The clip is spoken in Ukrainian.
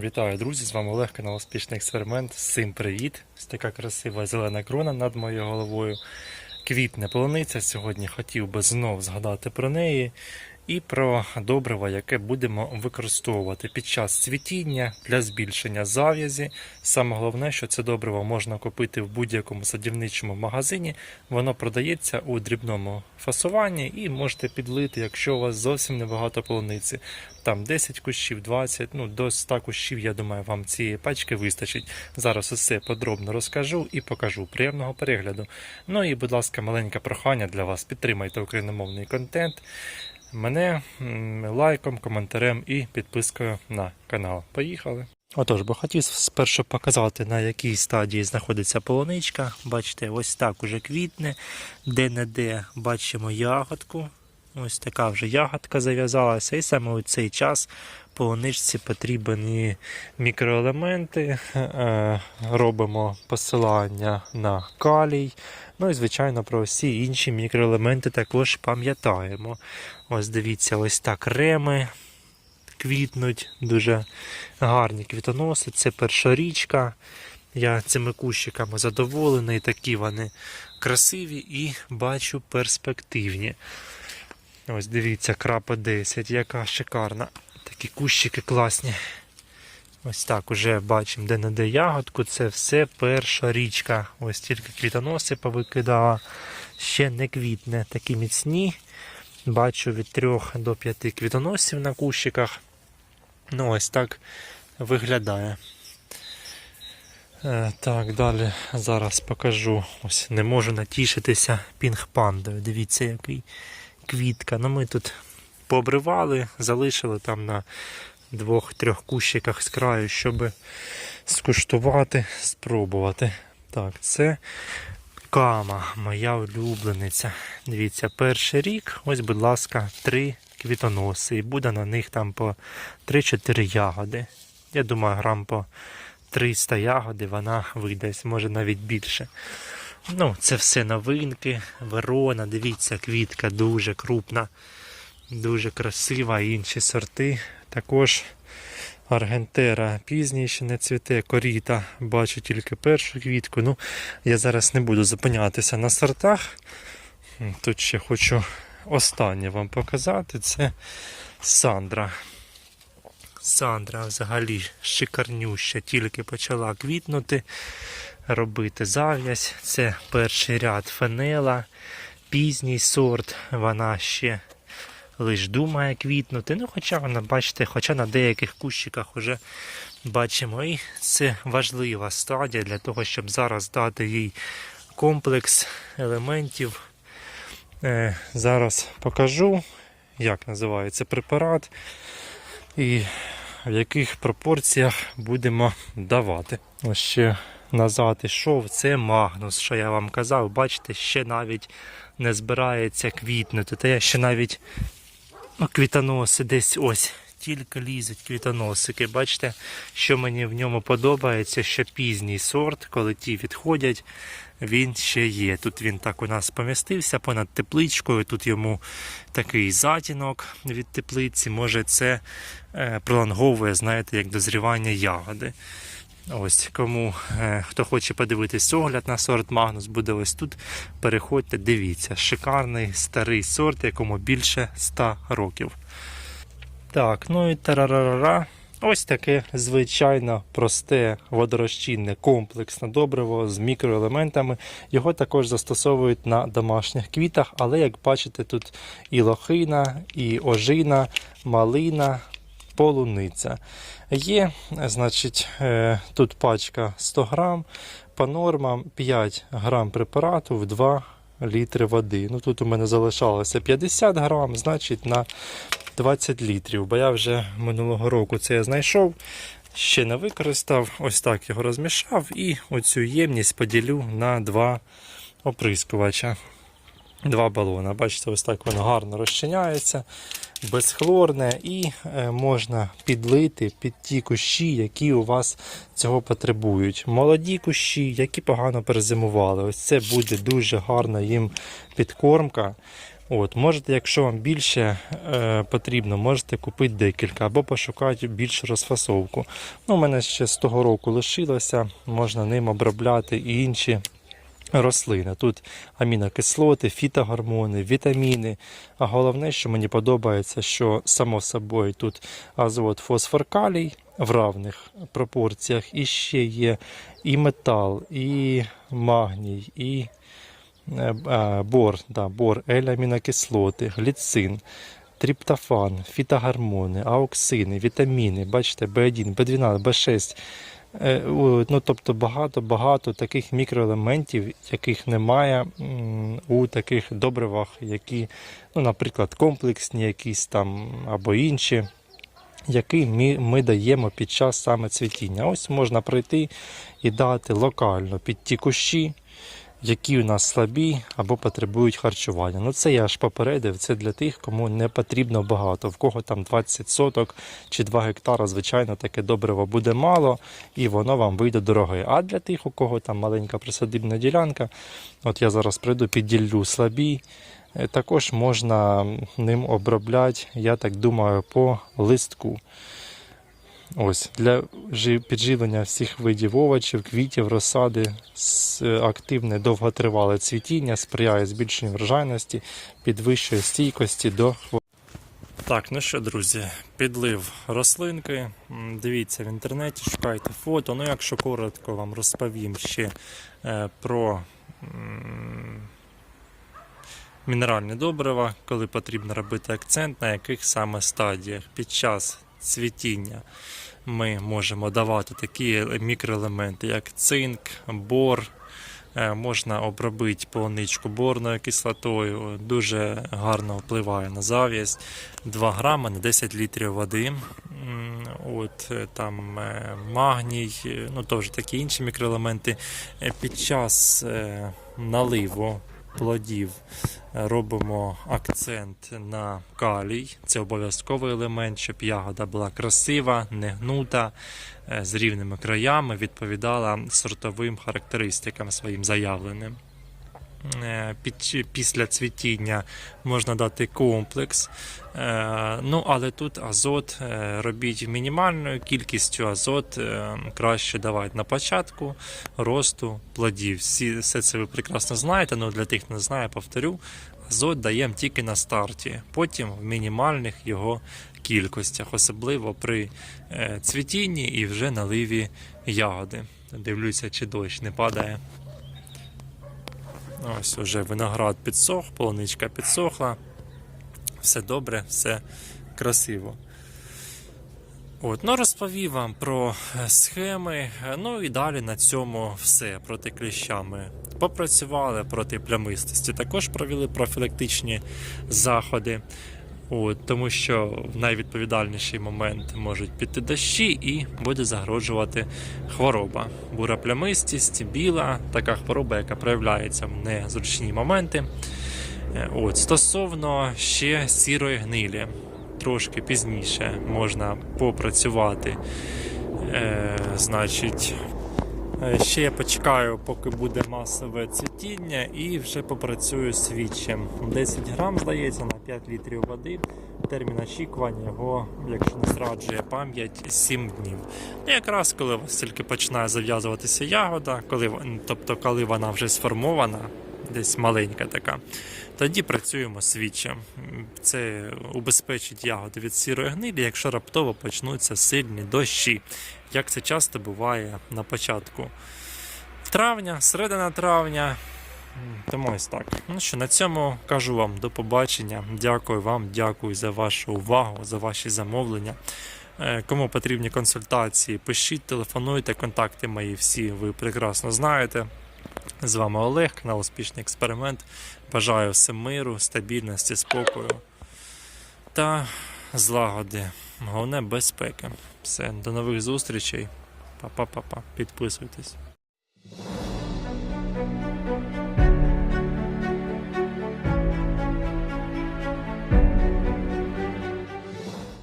Вітаю, друзі! З вами Олег, канал Успішний експеримент. Всім привіт! Ось така красива зелена крона над моєю головою. Квітне полуниця. Сьогодні хотів би знов згадати про неї і про добриво, яке будемо використовувати під час цвітіння для збільшення зав'язі. Саме головне, що це добриво можна купити в будь-якому садівничому магазині. Воно продається у дрібному фасуванні і можете підлити, якщо у вас зовсім небагато полуниці. Там 10 кущів, 20, ну до 100 кущів, я думаю, вам цієї пачки вистачить. Зараз усе подробно розкажу і покажу. Приємного перегляду. Ну і, будь ласка, маленьке прохання для вас. Підтримайте україномовний контент. Мене лайком, коментарем і підпискою на канал. Поїхали! Отож, бо хотів спершу показати, на якій стадії знаходиться полуничка. Бачите, ось так уже квітне, де-не-де бачимо ягодку. Ось така вже ягодка зав'язалася, і саме у цей час полуничці потрібні мікроелементи. Е, Робимо посилання на калій. Ну і, звичайно, про всі інші мікроелементи також пам'ятаємо. Ось дивіться, ось так реми квітнуть, дуже гарні квітоноси. Це перша річка. Я цими кущиками задоволений, такі вони красиві і бачу перспективні. Ось дивіться, крапа 10, яка шикарна. Такі кущики класні. Ось так уже бачимо, де не де ягодку. Це все перша річка. Ось тільки квітоноси повикидала. Ще не квітне, такі міцні. Бачу від 3 до 5 квітоносів на кущиках. Ну, ось так виглядає. Е, Так, далі зараз покажу. Ось не можу натішитися пінг-пандою. Дивіться, який квітка. Ну ми тут пообривали, залишили там на двох-трьох кущиках з краю, щоб скуштувати, спробувати. Так, це кама, моя улюблениця. Дивіться, перший рік, ось, будь ласка, три квітоноси. І буде на них там по 3-4 ягоди. Я думаю, грам по 300 ягоди вона видасть, може навіть більше. Ну, це все новинки. Верона, дивіться, квітка дуже крупна, дуже красива. Інші сорти. Також Аргентера пізніше не цвіте, коріта. Бачу тільки першу квітку. Ну, я зараз не буду зупинятися на сортах. Тут ще хочу останнє вам показати. Це Сандра. Сандра взагалі шикарнюща, тільки почала квітнути, робити зав'язь. Це перший ряд фенела, пізній сорт, вона ще лиш думає квітнути. Ну, хоча вона, бачите, хоча на деяких кущиках вже бачимо, і це важлива стадія для того, щоб зараз дати їй комплекс елементів. Е, зараз покажу, як називається препарат і в яких пропорціях будемо давати. Ось ще назад ішов, це магнус, що я вам казав, бачите, ще навіть не збирається квітнути. Та я ще навіть ну, квітоноси десь ось. Тільки лізуть квітоносики. Бачите, що мені в ньому подобається, що пізній сорт, коли ті відходять, він ще є. Тут він так у нас помістився понад тепличкою. Тут йому такий затінок від теплиці. Може, це е, пролонговує, знаєте, як дозрівання ягоди. Ось кому е, хто хоче подивитись огляд на сорт Магнус, буде ось тут. Переходьте, дивіться. Шикарний старий сорт, якому більше 100 років. Так, ну і тарарара. Ось таке звичайно просте водорозчинне комплексне добриво з мікроелементами. Його також застосовують на домашніх квітах, але як бачите, тут і лохина, і ожина, малина, полуниця. Є, значить, е, тут пачка 100 грам, по нормам 5 грам препарату в 2 літри води. Ну Тут у мене залишалося 50 грам, значить на 20 літрів. Бо я вже минулого року це знайшов, ще не використав. Ось так його розмішав і оцю ємність поділю на два оприскувача. Два балона. Бачите, ось так воно гарно розчиняється, безхлорне, і е, можна підлити під ті кущі, які у вас цього потребують. Молоді кущі, які погано перезимували. Ось це буде дуже гарна їм підкормка. От, можете, якщо вам більше е, потрібно, можете купити декілька або пошукати більшу розфасовку. Ну, у мене ще з того року лишилося, можна ним обробляти і інші рослини. Тут амінокислоти, фітогормони, вітаміни. А головне, що мені подобається, що само собою тут азот, фосфор, калій в равних пропорціях. І ще є і метал, і магній, і бор, да, бор, ель-амінокислоти, гліцин. Тріптофан, фітогормони, аоксини, вітаміни, бачите, B1, B12, B6. Е, Ну, тобто багато-багато таких мікроелементів, яких немає у таких добривах, які, ну, наприклад, комплексні якісь там або інші, які ми, ми даємо під час саме цвітіння. Ось можна прийти і дати локально під ті кущі, які у нас слабі або потребують харчування. Ну це я аж попередив. Це для тих, кому не потрібно багато. В кого там 20 соток чи 2 гектара, звичайно, таке добриво буде мало і воно вам вийде дороге. А для тих, у кого там маленька присадибна ділянка, от я зараз прийду підділлю слабі. е, Також можна ним обробляти, я так думаю, по листку. Ось для підживлення всіх видів овочів, квітів, розсади, е, активне довготривале цвітіння сприяє збільшенню врожайності, підвищує стійкості до хвороб. Так, ну що, друзі, підлив рослинки. Дивіться в інтернеті, шукайте фото. Ну, якщо коротко вам розповім ще е, про м, мінеральні добрива, коли потрібно робити акцент, на яких саме стадіях під час цвітіння ми можемо давати такі мікроелементи, як цинк, бор. Е, Можна обробити полуничку борною кислотою, дуже гарно впливає на зав'язь. 2 грами на 10 літрів води. От е, там е, магній, ну теж такі інші мікроелементи. Під час наливу плодів робимо акцент на калій. Це обов'язковий елемент, щоб ягода була красива, не гнута, е, з рівними краями, відповідала сортовим характеристикам своїм заявленим. Е, Під, після цвітіння можна дати комплекс. Е, Ну, але тут азот е, робіть мінімальною кількістю азот краще давати на початку росту плодів. Всі, все це ви прекрасно знаєте, але для тих, хто не знає, повторю. Азот даємо тільки на старті, потім в мінімальних його кількостях, особливо при цвітінні і вже наливі ягоди. Дивлюся, чи дощ не падає. Ось уже виноград підсох, полуничка підсохла. Все добре, все красиво. От, ну, розповів вам про е, схеми. е, Ну і далі на цьому все проти кліщами. Попрацювали проти плямистості. Також провели профілактичні заходи. От, тому що в найвідповідальніший момент можуть піти дощі і буде загрожувати хвороба. Бура плямистість, біла, така хвороба, яка проявляється в незручні моменти. Е, От, стосовно ще сірої гнилі, трошки пізніше можна попрацювати. Е, значить, е, ще я почекаю, поки буде масове цвітіння, і вже попрацюю з свічем. 10 грам, здається, 5 літрів води. Термін очікування його, якщо не зраджує пам'ять, 7 днів. І якраз коли у вас тільки починає зав'язуватися ягода, коли, тобто коли вона вже сформована, десь маленька така, тоді працюємо свічем. Це убезпечить ягоди від сірої гнилі, якщо раптово почнуться сильні дощі, як це часто буває на початку травня, середина травня. Тому ось так. Ну що, на цьому кажу вам до побачення. Дякую вам, дякую за вашу увагу, за ваші замовлення. Е, Кому потрібні консультації, пишіть, телефонуйте, контакти мої всі ви прекрасно знаєте. З вами Олег, канал Успішний експеримент. Бажаю всім миру, стабільності, спокою та злагоди. Головне безпеки. Все, до нових зустрічей. Па-па-па-па. Підписуйтесь.